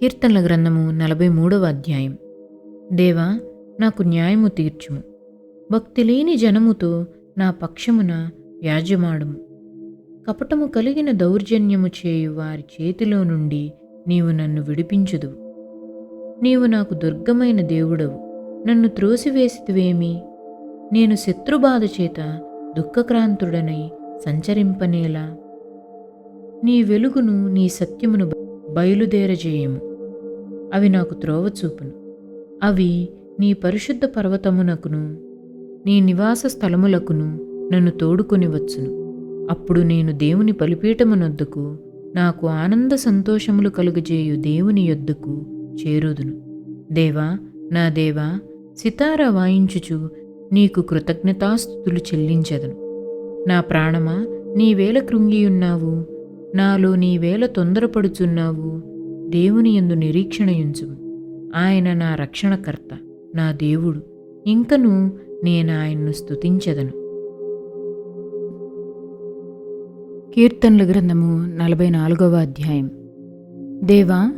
కీర్తనల గ్రంథము నలభై మూడవ అధ్యాయం. దేవా నాకు న్యాయము తీర్చుము. భక్తి లేని జనముతో నా పక్షమున వ్యాజ్యమాడుము కపటము కలిగిన దౌర్జన్యము చేయు వారి చేతిలో నుండి నీవు నన్ను విడిపించుదు నీవు నాకు దుర్గమైన దేవుడవు. నన్ను త్రోసివేసితివేమి? నేను శత్రుబాధ చేత దుఃఖక్రాంతుడనై సంచరింపనేలా? నీ వెలుగును నీ సత్యమును బయలుదేరజేయము. అవి నాకు త్రోవ చూపును అవి నీ పరిశుద్ధ పర్వతమునకును నీ నివాస స్థలములకును నన్ను తోడుకొని వచ్చును అప్పుడు నేను దేవుని బలిపీఠమునొద్దకు నాకు ఆనంద సంతోషములు కలుగజేయు దేవుని యొద్దకు చేరుదును. దేవా నా దేవా సితార వాయించుచు నీకు కృతజ్ఞతాస్థుతులు చెల్లించెదను. నా ప్రాణమా నీవేల కృంగియున్నావు? నాలో నీవేల తొందరపడుచున్నావు. దేవుని ఎందు నిరీక్షణయుంచు ఆయన నా రక్షణకర్త నా దేవుడు. ఇంకను నేను ఆయన్ను స్తుతించెదను. కీర్తనల గ్రంథము నలభై నాలుగవ అధ్యాయం. దేవా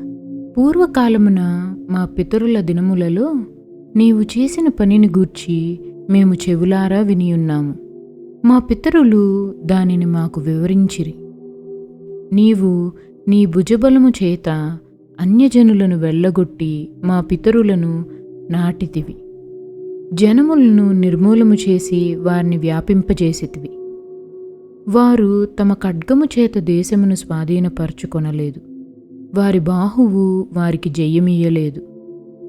పూర్వకాలమున మా పితరుల దినములలో నీవు చేసిన పనిని గూర్చి మేము చెవులారా వినియున్నాము. మా పితరులు దానిని మాకు వివరించిరి. నీవు నీ భుజబలము చేత అన్యజనులను వెళ్ళగొట్టి మా పితరులను నాటితివి. జనములను నిర్మూలము చేసి వారిని వ్యాపింపజేసితివి. వారు తమ ఖడ్గము చేత దేశమును స్వాధీనపరచుకొనలేదు. వారి బాహువు వారికి జయమియ్యలేదు.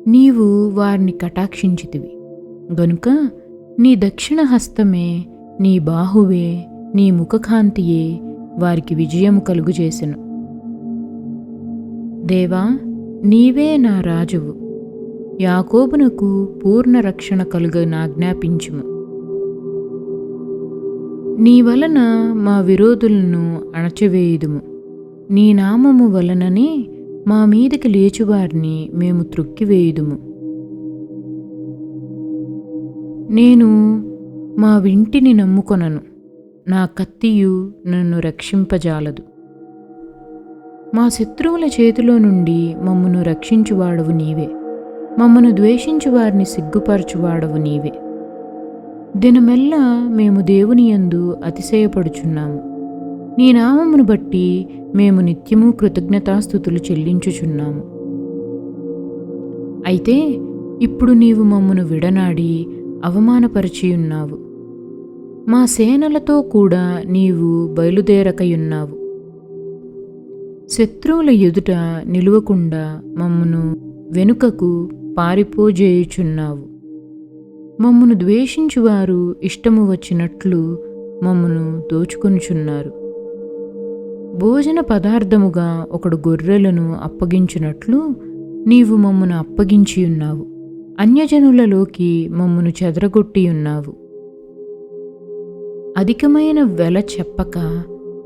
నీవు వారిని కటాక్షించితివి. గనుక నీ దక్షిణ హస్తమే నీ బాహువే నీ ముఖకాంతియే వారికి విజయము కలుగుచేసెను దేవా నీవే నా రాజువు. యాకోబునకు పూర్ణ రక్షణ కలుగనాజ్ఞాపించుము నీ వలన మా విరోధులను అణచివేయుదుము. నీ నామము వలననే మా మీదకి లేచువారిని మేము త్రొక్కివేయుదుము. నేను మా వింటిని నమ్ముకొనను. నా కత్తియు నన్ను రక్షింపజాలదు. మా శత్రువుల చేతిలో నుండి మమ్మను రక్షించువాడవు నీవే. మమ్మను ద్వేషించు వారిని సిగ్గుపరచువాడవు నీవే. దినమెల్లా మేము దేవుని యందు అతిశయపడుచున్నాము. నీ నామమును బట్టి మేము నిత్యము కృతజ్ఞతాస్థుతులు చెల్లించుచున్నాము. అయితే ఇప్పుడు నీవు మమ్మను విడనాడి అవమానపరిచియున్నావు. మా సేనలతో కూడా నీవు బయలుదేరకయున్నావు. శత్రువుల ఎదుట నిలువకుండా మమ్మను వెనుకకు పారిపోజేయుచున్నావు. మమ్మను ద్వేషించువారు ఇష్టము వచ్చినట్లు మమ్మను దోచుకొనుచున్నారు. భోజన పదార్థముగా ఒకడు గొర్రెలను అప్పగించినట్లు నీవు మమ్మను అప్పగించియున్నావు. అన్యజనులలోకి మమ్మను చెదరగొట్టియున్నావు. అధికమైన వెల చెప్పక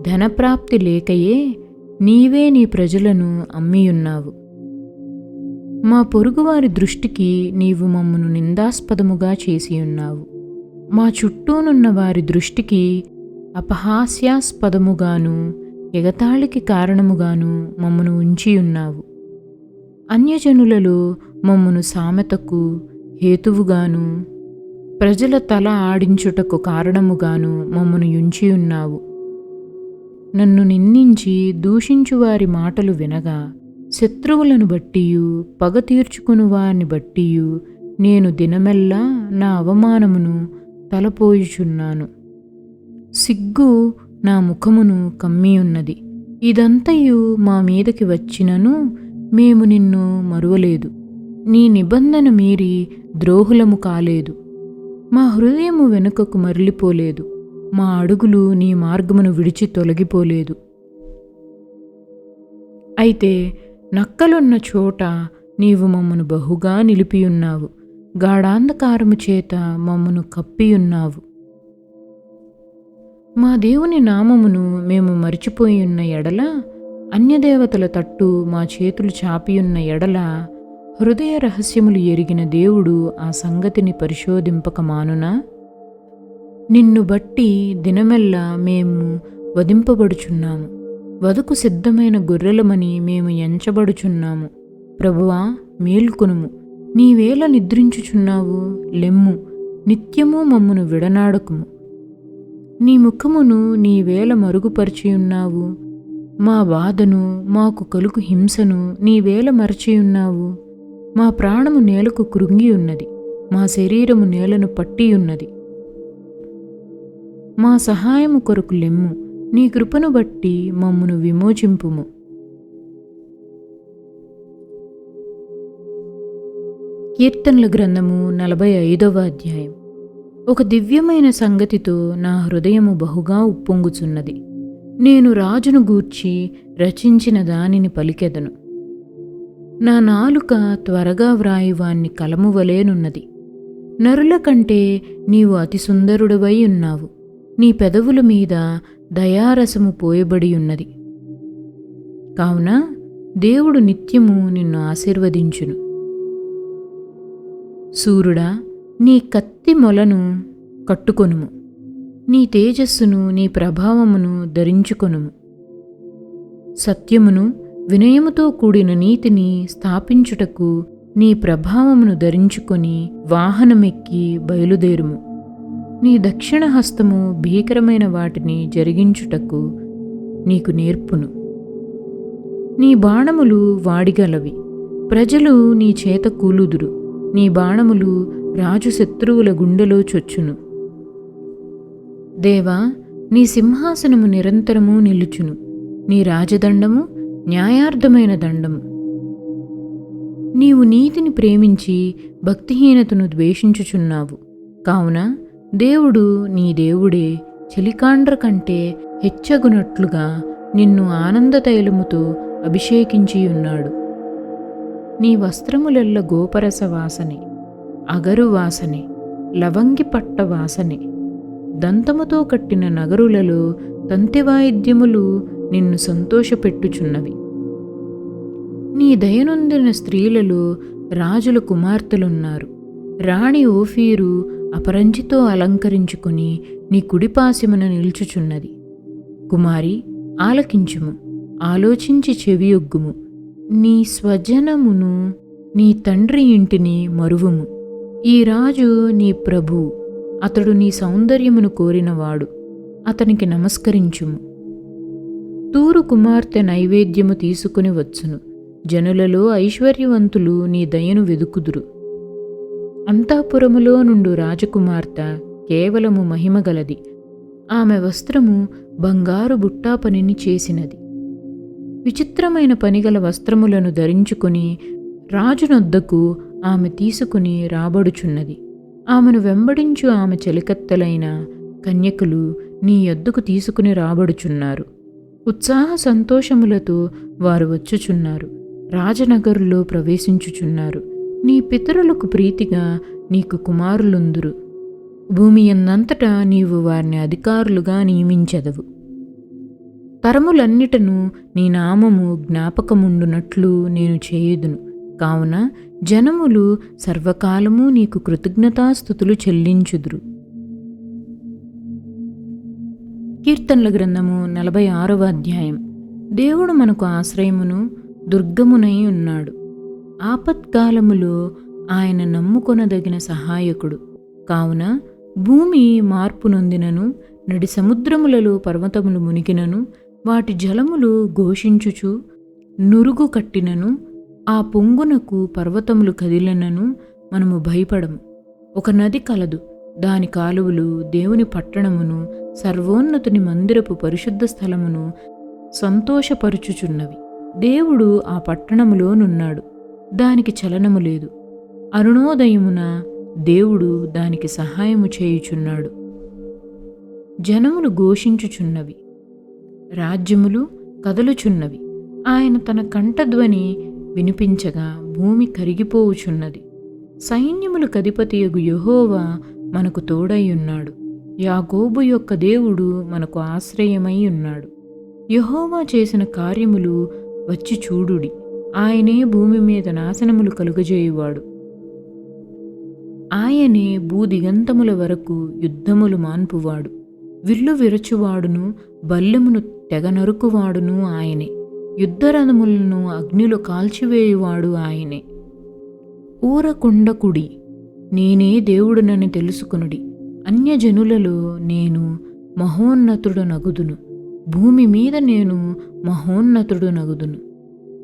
ధనప్రాప్తి లేకయే నీవే నీ ప్రజలను అమ్మియున్నావు. మా పొరుగువారి దృష్టికి నీవు మమ్మను నిందాస్పదముగా చేసియున్నావు. మా చుట్టూనున్న వారి దృష్టికి అపహాస్యాస్పదముగాను ఎగతాళికి కారణముగాను మమ్మను ఉంచియున్నావు. అన్యజనులలో మమ్మను సామెతకు హేతువుగాను ప్రజల తల ఆడించుటకు కారణముగాను మమ్మను యుంచి ఉన్నావు. నన్ను నిందించి దూషించువారి మాటలు వినగా శత్రువులను బట్టియు పగ తీర్చుకుని వారిని బట్టియు నేను దినమెల్లా నా అవమానమును తలపోయుచున్నాను. సిగ్గు నా ముఖమును కమ్మియున్నది. ఇదంతయు మా మీదకి వచ్చినను మేము నిన్ను మరువలేదు. నీ నిబంధన మీరి ద్రోహులము కాలేదు. మా హృదయము వెనుకకు మరలిపోలేదు. మా అడుగులు నీ మార్గమును విడిచి తొలగిపోలేదు. అయితే నక్కలున్న చోట నీవు మమ్మను బహుగా నిలిపియున్నావు. గాఢాంధకారము చేత మమ్మను కప్పియున్నావు. మా దేవుని నామమును మేము మరిచిపోయియున్న ఎడల అన్యదేవతల తట్టు మా చేతులు చాపియున్న ఎడల హృదయ రహస్యములు ఎరిగిన దేవుడు ఆ సంగతిని పరిశోధింపక మానునా నిన్ను బట్టి దినమెల్లా మేము వధింపబడుచున్నాము. వధకు సిద్ధమైన గొర్రెలమని మేము ఎంచబడుచున్నాము. ప్రభువా మేల్కొనుము. నీవేళ నిద్రించుచున్నావు లెమ్ము. నిత్యము మమ్మును విడనాడకుము. నీ ముఖమును నీవేళ మరుగుపరిచియున్నావు. మా బాధను మాకు కలుగు హింసను నీవేళ మరచియున్నావు. మా ప్రాణము నేలకు కృంగి ఉన్నది. మా శరీరము నేలను పట్టియున్నది మా సహాయము కొరకు లెమ్ము. నీ కృపను బట్టి మమ్మును విమోచింపుము. కీర్తనల గ్రంథము నలభై ఐదవ అధ్యాయం. ఒక దివ్యమైన సంగతితో నా హృదయము బహుగా ఉప్పొంగుచున్నది. నేను రాజును గూర్చి రచించిన దానిని పలికెదను. నా నాలుక త్వరగా వ్రాయువాన్ని కలమువలేనున్నది. నరుల కంటే నీవు అతి సుందరుడవై ఉన్నావు. నీ పెదవుల మీద దయారసము పోయబడి ఉన్నది కావున దేవుడు నిత్యము నిన్ను ఆశీర్వదించును. సూర్యుడా నీ కత్తి మొలను కట్టుకొనుము. నీ తేజస్సును నీ ప్రభావమును ధరించుకొనుము. సత్యమును వినయముతో కూడిన నీతిని స్థాపించుటకు నీ ప్రభావమును ధరించుకొని వాహనమెక్కి బయలుదేరుము. నీ దక్షిణ హస్తము భీకరమైన వాటిని జరిగించుటకు నీకు నేర్పును. నీ బాణములు వాడిగలవి. ప్రజలు నీ చేత కూలుదురు. నీ బాణములు రాజు శత్రువుల గుండెలో చొచ్చును. దేవా నీ సింహాసనము నిరంతరము నిలుచును. నీ రాజదండము న్యాయార్థమైన దండం. నీవు నీతిని ప్రేమించి భక్తిహీనతను ద్వేషించుచున్నావు. కావున దేవుడు నీ దేవుడే చలికాండ్ర కంటే హెచ్చగునట్లుగా నిన్ను ఆనంద తైలముతో అభిషేకించియున్నాడు నీ వస్త్రములెల్ల గోపరస వాసనే అగరు వాసనే లవంగి పట్ట వాసనే. దంతముతో కట్టిన నగరులలో తంతివాయిద్యములు నిన్ను సంతోషపెట్టుచున్నవి. నీ దయనొందిన స్త్రీలలో రాజుల కుమార్తెలున్నారు. రాణి ఓఫీరు అపరంజితో అలంకరించుకుని నీ కుడిపాసిమున నిల్చుచున్నది. కుమారి ఆలకించుము ఆలోచించి చెవియొగ్గుము. నీ స్వజనమును నీ తండ్రి ఇంటిని మరువుము. ఈ రాజు నీ ప్రభు అతడు నీ సౌందర్యమును కోరినవాడు. అతనికి నమస్కరించుము. తూరు కుమార్తె నైవేద్యము తీసుకుని వచ్చును. జనులలో ఐశ్వర్యవంతులు నీ దయను వెదుకుదురు. అంతాపురములో నుండు రాజకుమార్తె కేవలము మహిమగలది ఆమె వస్త్రము బంగారు బుట్టా పనిని చేసినది. విచిత్రమైన పనిగల వస్త్రములను ధరించుకొని రాజునొద్దకు ఆమె తీసుకుని రాబడుచున్నది. ఆమెను వెంబడించు ఆమె చెలికత్తెలైన కన్యకులు నీ యొద్దకు తీసుకుని రాబడుచున్నారు. ఉత్సాహ సంతోషములతో వారు వచ్చుచున్నారు. రాజనగరులో ప్రవేశించుచున్నారు. నీ పితరులకు ప్రీతిగా నీకు కుమారులుందురు. భూమి ఎందంతటా నీవు వారిని అధికారులుగా నియమించెదవు. తరములన్నిటను నీ నామము జ్ఞాపకముండునట్లు నేను చేయుదును. కావున జనములు సర్వకాలము నీకు కృతజ్ఞతాస్థుతులు చెల్లించుదురు. కీర్తనల గ్రంథము నలభై ఆరవ అధ్యాయం. దేవుడు మనకు ఆశ్రయమును దుర్గమునై ఉన్నాడు. ఆపత్కాలములో ఆయన నమ్ముకొనదగిన సహాయకుడు. కావున భూమి మార్పు నొందినను నడి సముద్రములలో పర్వతములు మునిగినను వాటి జలములు ఘోషించుచు నురుగు కట్టినను ఆ పొంగునకు పర్వతములు కదిలినను మనము భయపడము. ఒక నది కలదు దాని కాలువలు దేవుని పట్టణమును సర్వోన్నతుని మందిరపు పరిశుద్ధ స్థలమును సంతోషపరుచుచున్నవి. దేవుడు ఆ పట్టణములోనున్నాడు. దానికి చలనము లేదు. అరుణోదయమున దేవుడు దానికి సహాయము చేయుచున్నాడు. జనములు ఘోషించుచున్నవి. రాజ్యములు కదలుచున్నవి. ఆయన తన కంఠధ్వని వినిపించగా భూమి కరిగిపోవుచున్నది. సైన్యములు కధిపతియగు యహోవా మనకు తోడై ఉన్నాడు. యాగోబు యొక్క దేవుడు మనకు ఆశ్రయమై ఉన్నాడు. యహోవా చేసిన కార్యములు వచ్చి చూడుడి. ఆయనే భూమి మీద నాశనములు కలుగజేయువాడు. ఆయనే భూదిగంతముల వరకు యుద్ధములు మాన్పువాడు. విల్లు విరచువాడును బల్లెమును తెగనరుకువాడును ఆయనే. యుద్ధరథములను అగ్నిలో కాల్చివేయువాడు ఆయనే. ఊరకుండకుడి నేనే దేవుడునని తెలుసుకొనుడి. అన్యజనులలో నేను మహోన్నతుడు నగుదును భూమి మీద నేను మహోన్నతుడు నగుదును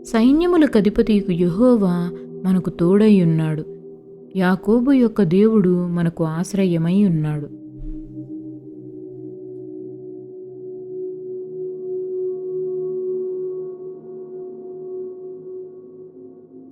సైన్యములకు అధిపతికు యహోవా మనకు తోడై ఉన్నాడు. యాకోబు యొక్క దేవుడు మనకు ఆశ్రయమై ఉన్నాడు.